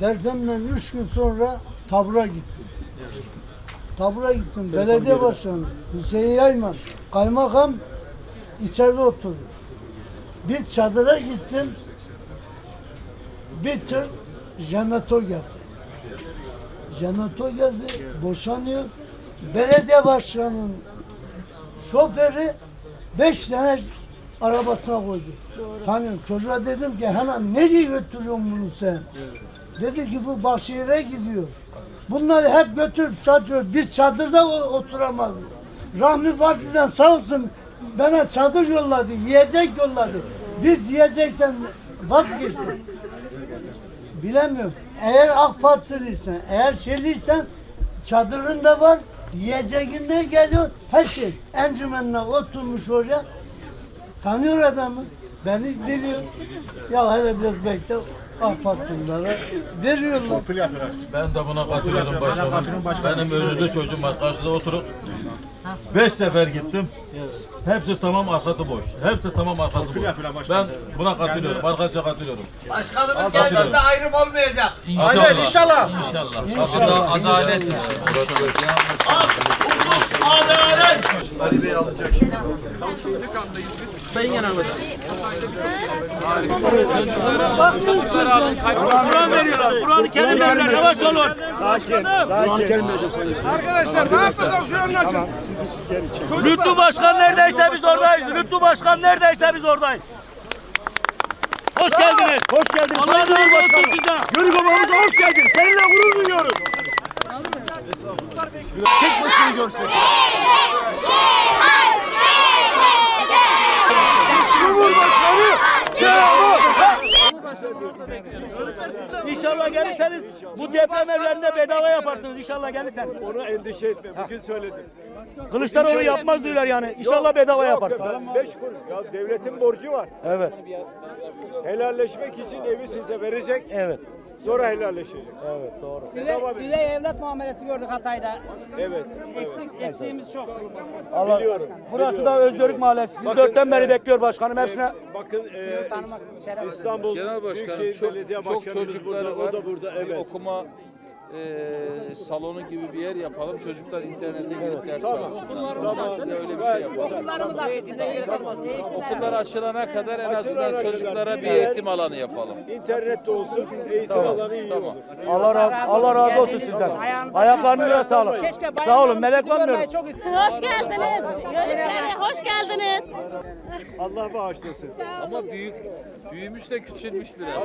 Depremden üç gün sonra tabura gittim. Tabura gittim. Belediye başkanı Hüseyin Yayman, kaymakam içeride oturuyor. Bir çadıra gittim. Bir tır jeneratör geldi. Jeneratör geldi, boşanıyor. Belediye başkanının şoförü beş tane arabasına koydu. Tanıyorum. Çocuğa dedim ki hemen nereye götürüyorsun bunu sen? Dedi ki bu Başşehir'e gidiyor. Bunları hep götürüp satıyor. Biz çadırda oturamadık. Rahmi Partisi'den sağ olsun bana çadır yolladı, yiyecek yolladı. Biz yiyecekten vazgeçtik. Bilemiyorum. Eğer AK Partiliysen, eğer şeyliysen çadırın da var, yiyeceğin de geliyor, her şey. Encümenle oturmuş oraya. Tanıyor adamı. Beni biliyor. Ya hele biraz bekle. AK Partililere veriyorlar. Ben de buna katılıyorum başkanım. Benim özürlü çocuğum var karşıda oturup beş sefer gittim. Hepsi tamam arkası boş. Hepsi tamam arkası boş. Ben buna katılıyorum. Arkadaşa katılıyorum. Başkanımız geldiğinde ayrım olmayacak. İnşallah. inşallah. İnşallah. Adalet Ali Bey alacak şimdi. Kur'an veriyorlar. Kur'an-ı Kerim veriyorlar. Yavaş olun. Arkadaşlar daha fazla suyun açın. Lütfü Başkan neredeyse biz oradayız. Lütfü Başkan neredeyse biz oradayız. Hoş geldiniz. Hoş geldin. Allah razı olsun size. Yürü babamıza hoş geldin. Seninle gurur duyuyoruz. Tek başını görsek. Cumhurbaşkanı Kemal. İnşallah gelirseniz bu deprem evlerinde bedava yaparsınız. İnşallah gelirseniz. Onu endişe etme. Bugün söyledim. Kılıçdaroğlu yapmaz diyorlar yani. İnşallah bedava yapar. Ben beş kuruş. Ya devletin borcu var. Evet. Helalleşmek için evi size verecek. Evet. Sonra helalleşecek. Evet doğru. Üvey, üvey evlat muamelesi gördük Hatay'da. Evet. Eksik, eksiğimiz çok. Allah Biliyorum. Burası da Özgürlük Mahallesi. Siz dörtten beri bekliyor başkanım. Hepsine Bakın e, Tanımak şeref. İstanbul Genel Başkanım Büyükşehir çok, Belediye çok Başkanımız çocukları burada, var. o da burada. Bir Evet. okuma e, salonu gibi bir yer yapalım. Çocuklar internete girip ders Tamam. çalışsınlar. Tamam. Öyle bir şey yapalım. Okullarımız. Okullar açılana kadar en azından çocuklara bir eğitim alanı yapalım. İnternette olsun, eğitim alanı iyi Tamam. olur. Allah razı, Allah razı olsun sizden. Ayaklarınıza sağlık. Sağ olun. Melek var mı? Hoş geldiniz. Yörüklere hoş geldiniz. Allah bağışlasın. Ama büyük büyümüş de küçülmüş biraz.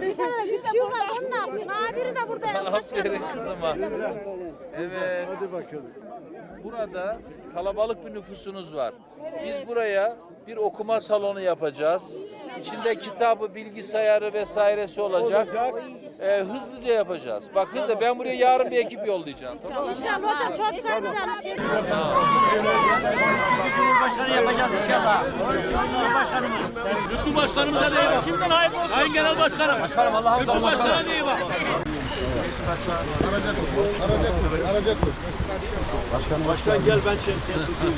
Dışarıda küçüğü var onlar. Nadiri de burada. Aferin kızıma. Evet. Hadi bakalım. Burada kalabalık bir nüfusunuz var. Biz buraya bir okuma salonu yapacağız. İçinde kitabı, bilgisayarı vesairesi olacak. Ee, hızlıca yapacağız. Bak hızlı. Ben buraya yarın bir ekip yollayacağım. Tamam mı? İnşallah hocam çocuklarımız alışır. Cumhurbaşkanı yapacağız inşallah. Cumhurbaşkanımız. Lütfü Başkanımıza da iyi bak. Şimdiden hayırlı olsun. Sayın Genel Başkanım. Başkanım Allah'a Lütfü Başkan'a da iyi bak. Başkan gel ben çekeyim tutayım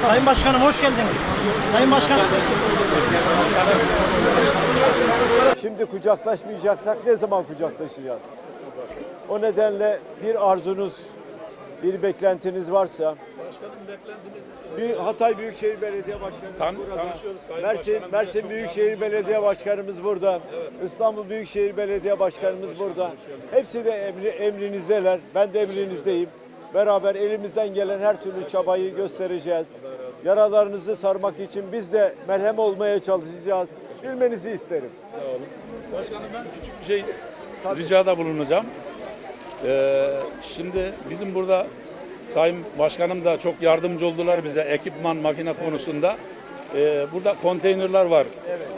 sana. Sayın Başkanım hoş geldiniz. Sayın Başkanım. Şimdi kucaklaşmayacaksak ne zaman kucaklaşacağız? O nedenle bir arzunuz, bir beklentiniz varsa bir Hatay Büyükşehir Belediye Başkanımız burada. Mersin, Mersin Büyükşehir Belediye Başkanımız burada. İstanbul Büyükşehir Belediye Başkanımız burada. Hepsi de emri, emrinizdeler. Ben de emrinizdeyim. Beraber elimizden gelen her türlü çabayı göstereceğiz. Yaralarınızı sarmak için biz de merhem olmaya çalışacağız. Bilmenizi isterim. Başkanım ben küçük bir şey ricada bulunacağım. Ee, şimdi bizim burada Sayın Başkanım da çok yardımcı oldular bize ekipman makine konusunda. Ee, burada konteynerler var.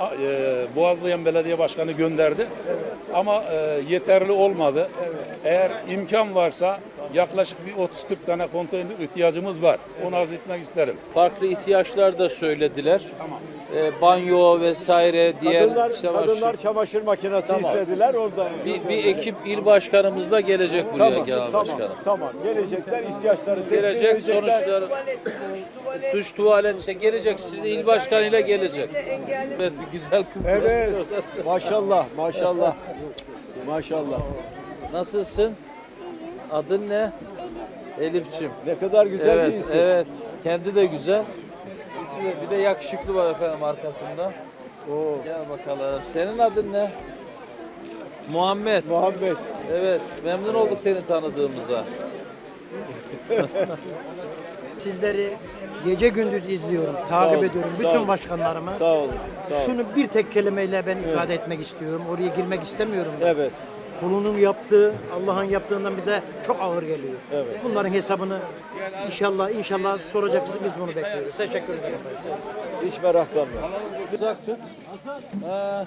A- e, Boğazlayan Belediye Başkanı gönderdi. Ama e, yeterli olmadı. Eğer imkan varsa yaklaşık bir 30-40 tane konteyner ihtiyacımız var. Onu arz etmek isterim. Farklı ihtiyaçlar da söylediler. Ee, banyo vesaire diğer Kadınlar, çamaşır. kadınlar çamaşır makinesi Tamam. istediler orada. Bir, bir ekip il başkanımız da gelecek buraya Tamam, genel tamam, başkanım. tamam. Gelecekler, ihtiyaçları tespit Gelecek edecekler. sonuçları duş tuvalet işte gelecek siz de il başkanıyla gelecek. Evet bir güzel kız. Evet, maşallah, maşallah. Maşallah. Nasılsın? Adın ne? Elifçim. Ne kadar güzel evet, bir isim. evet. Kendi de güzel. İsmi de- bir de yakışıklı var efendim arkasında. Oo, Gel bakalım. Senin adın ne? Muhammed. Muhammed. Evet, memnun olduk seni tanıdığımıza. Sizleri gece gündüz izliyorum, takip olun, ediyorum. Bütün olun. başkanlarımı. Sağ olun, sağ olun. Şunu bir tek kelimeyle ben ifade etmek istiyorum. Oraya girmek istemiyorum. Evet, Kulunun yaptığı, Allah'ın yaptığından bize çok ağır geliyor. Evet. Bunların hesabını inşallah inşallah soracaksınız biz bunu bekliyoruz. Teşekkür ederim. hiç meraklanma. Uzak tut. Ha.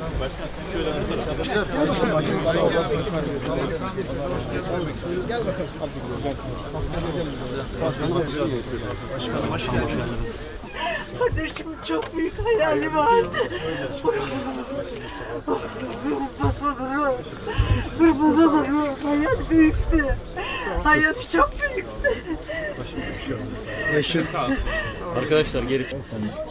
Önümüne. Kardeşim çok büyük hayali vardı. Hayat büyüktü. Hayat çok büyüktü. Arkadaşlar geri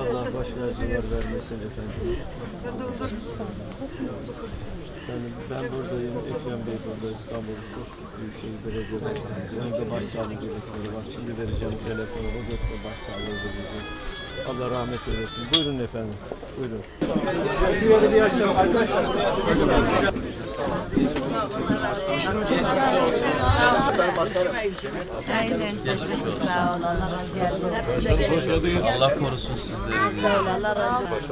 Allah baş acılar vermesin efendim. Yani ben buradayım, Ekrem Bey burada, İstanbul Postut Büyükşehir Belediye Başkanı. De başsağlığı gerekleri var. Şimdi vereceğim telefonu, o da size başsağlığı verecek. Allah rahmet eylesin. Buyurun efendim, buyurun. Aynen. Sağ ol. Allah razı olsun. Allah korusun sizleri. diye. Allah razı olsun.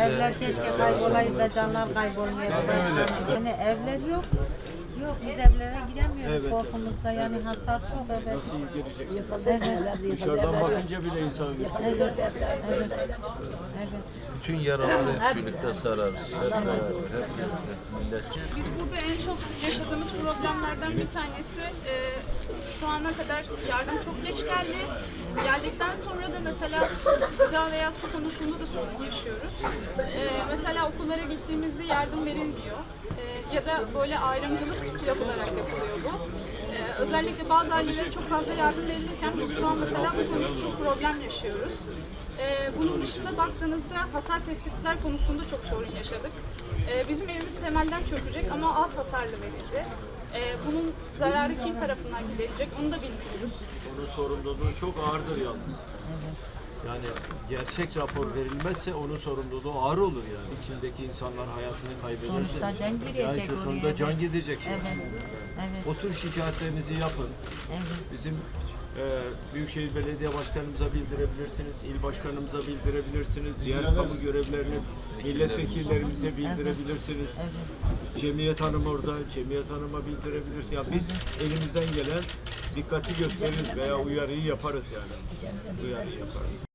Evler keşke kaybolaydı da canlar kaybolmayaydı. Yani evler yok. Yok biz evlere giremiyoruz korkumuzda yani hasar çok evet. Nasıl gireceksin? Evet. Dışarıdan bakınca bile insan bir Evet. Evet. Evet. Bütün yaraları hep birlikte sararız. Hep beraber, hep birlikte. Millet. Biz burada en çok yaşadığımız problemlerden bir tanesi e, şu ana kadar yardım çok geç geldi. Geldikten sonra da mesela gıda veya su konusunda da sorun yaşıyoruz. E, mesela okullara gittiğimizde yardım verilmiyor. Ya da böyle ayrımcılık yapılarak yapılıyor bu. E, özellikle bazı ailelere çok fazla yardım verilirken biz şu an mesela bu konuda çok problem yaşıyoruz. Ee, bunun dışında baktığınızda hasar tespitler konusunda çok sorun yaşadık. Ee, bizim evimiz temelden çökecek ama az hasarlı verildi. Ee, bunun zararı kim tarafından giderecek onu da bilmiyoruz. Onun sorumluluğu çok ağırdır yalnız. Yani gerçek rapor verilmezse onun sorumluluğu ağır olur yani. İçindeki insanlar hayatını kaybederse. Sonuçta can girecek Yani şu oraya, sonunda evet. can gidecek. Evet. Evet. O tür şikayetlerinizi yapın. Evet. Bizim e, Büyükşehir Belediye Başkanımıza bildirebilirsiniz, il başkanımıza bildirebilirsiniz, diğer kamu görevlerini milletvekillerimize bildirebilirsiniz. Cemiyet Hanım orada, Cemiyet Hanım'a bildirebilirsiniz. Ya biz elimizden gelen dikkati gösteririz veya uyarıyı yaparız yani. Uyarıyı yaparız.